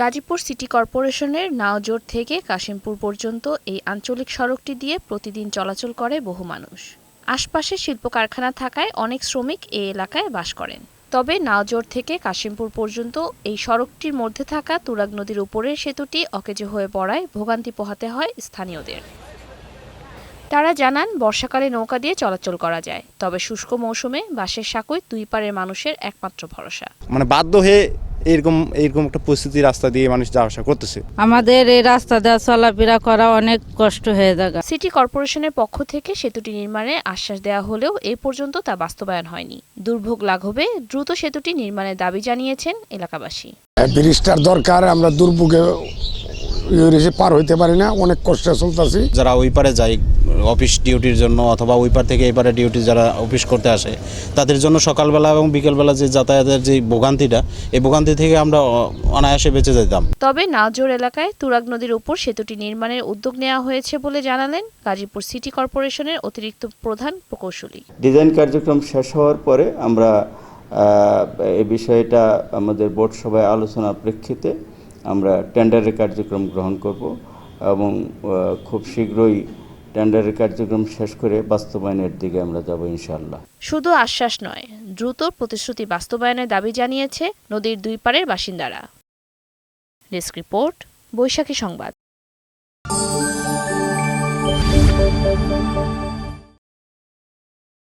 Gazipur city কর্পোরেশনের নাওজোর থেকে কাশিমপুর পর্যন্ত এই আঞ্চলিক সড়কটি দিয়ে প্রতিদিন চলাচল করে বহু মানুষ। আশপাশে শিল্প কারখানা থাকায় অনেক শ্রমিক এই এলাকায় বাস করেন। তবে নাওজোর থেকে কাশিমপুর পর্যন্ত এই সড়কটির মধ্যে থাকা তুরাগ নদীর উপরের সেতুটি অকেজো হয়ে পড়ায় ভোগান্তি পোহাতে হয় স্থানীয়দের। তারা জানান বর্ষাকালে নৌকা দিয়ে চলাচল করা যায় তবে শুষ্ক মৌসুমে বাঁশের সাঁকোয় দুই পারের মানুষের একমাত্র ভরসা। মানে বাধ্য হয়ে এরকম এরকম একটা পরিস্থিতি রাস্তা দিয়ে মানুষ যাওয়া আসা করতেছে। আমাদের এই রাস্তা দেওয়া চলাফেরা করা অনেক কষ্ট হয়ে যায় সিটি কর্পোরেশনের পক্ষ থেকে সেতুটি নির্মাণে আশ্বাস দেওয়া হলেও এ পর্যন্ত তা বাস্তবায়ন হয়নি। দুর্ভোগ লাঘবে দ্রুত সেতুটি নির্মাণের দাবি জানিয়েছেন এলাকাবাসী। ব্রিজটার দরকার আমরা দুর্ভোগে ইয়ে পার হইতে পারি না অনেক কষ্টে চলতেছি। যারা ওই পারে যায় অফিস ডিউটির জন্য অথবা ওই পার থেকে এই পারে ডিউটি যারা অফিস করতে আসে তাদের জন্য সকালবেলা এবং বিকেলবেলা যে যাতায়াতের যে ভোগান্তিটা এই ভোগান্তি থেকে আমরা অনায়াসে বেঁচে যেতাম। তবে নাওজোর এলাকায় তুরাগ নদীর উপর সেতুটি নির্মাণের উদ্যোগ নেওয়া হয়েছে বলে জানালেন গাজীপুর সিটি কর্পোরেশনের অতিরিক্ত প্রধান প্রকৌশলী। ডিজাইন কার্যক্রম শেষ হওয়ার পরে আমরা এই বিষয়টা আমাদের বোর্ড সভায় আলোচনার প্রেক্ষিতে আমরা টেন্ডারের কার্যক্রম গ্রহণ করব এবং খুব শীঘ্রই টেন্ডারের কার্যক্রম শেষ করে বাস্তবায়নের দিকে আমরা যাব ইনশাআল্লাহ। শুধু আশ্বাস নয়, দ্রুত প্রতিশ্রুতি বাস্তবায়নের দাবি জানিয়েছে নদীর দুই পারের বাসিন্দারা। ডেস্ক রিপোর্ট, বৈশাখী সংবাদ।